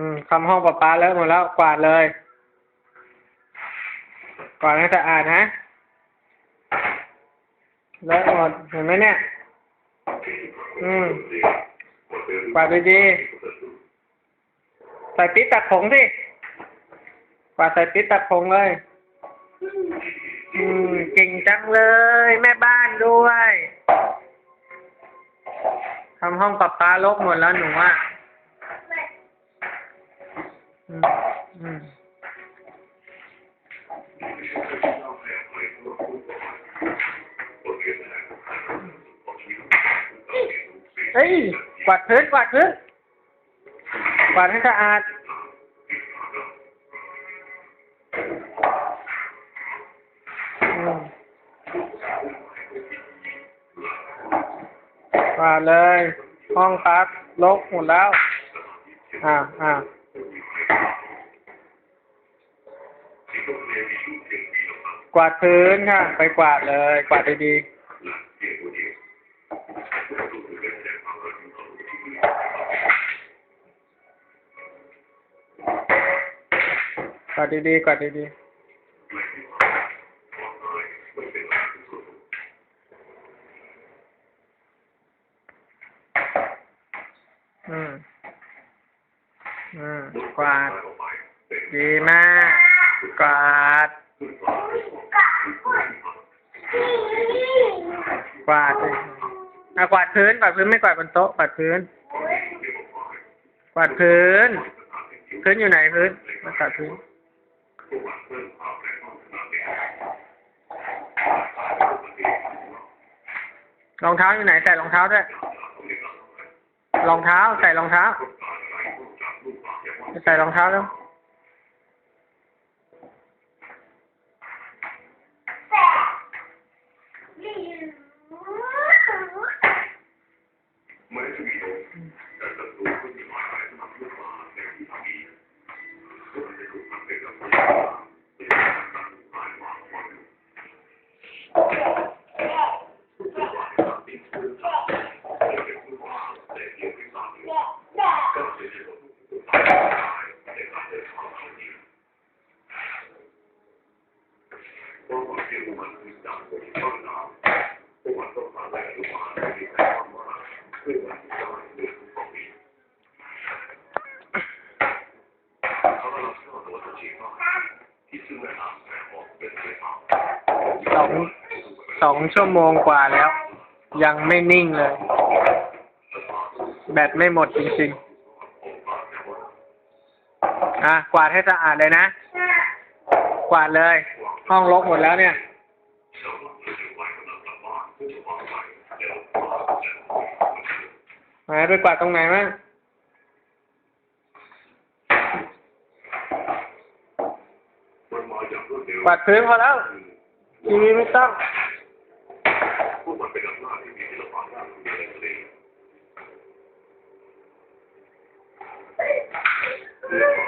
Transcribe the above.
อืมทำห้องประปาแล้วหมดแล้วกวาดเลย กวาดให้สะอาดนะเลอะหมดเห็นไหมเนี่ย อืมกวาดดีๆใส่ปิ๊ดตัดผงสิกวาดใส่ปิ๊ดตัดผงเลย อืมเก่งจังเลย แม่บ้านด้วยทำห้องปรับปลาลกหมดแล้วหนูว่า อืม อืมเฮ้ยกวาดพื้นกวาดพื้นกวาดให้สะอาดมกวาดเลย ห้องพักลกหมดแล้ว อ่าอ่า กวาดพื้นค่ะ ไปกวาดเลย กวาดดีๆกวาดดีๆกวาดดีๆอืม อืม กวาด ดีมาก กวาด กวาดเลยอะกวาดพื้นกวาดพื้นไม่กวาดบนโต๊ะกวาดพื้น กวาดพื้น พื้นอยู่ไหนพื้นมากวาดพื้นรองเท้าอยู่ไหนใส่รองเท้าด้วยรองเท้าใส่รองเท้าใส่รองเท้าแล้ว สองสองชั่วโมงกว่าแล้ว ยังไม่นิ่งเลย แบตไม่หมดจริงๆอะกวาดให้สะอาดเลยนะ กวาดเลย ห้องรกหมดแล้วเนี่ย หายไปกว่าตรงไหนมั้งกวาดพื้นพอแล้วทีวีไม่ต้องเ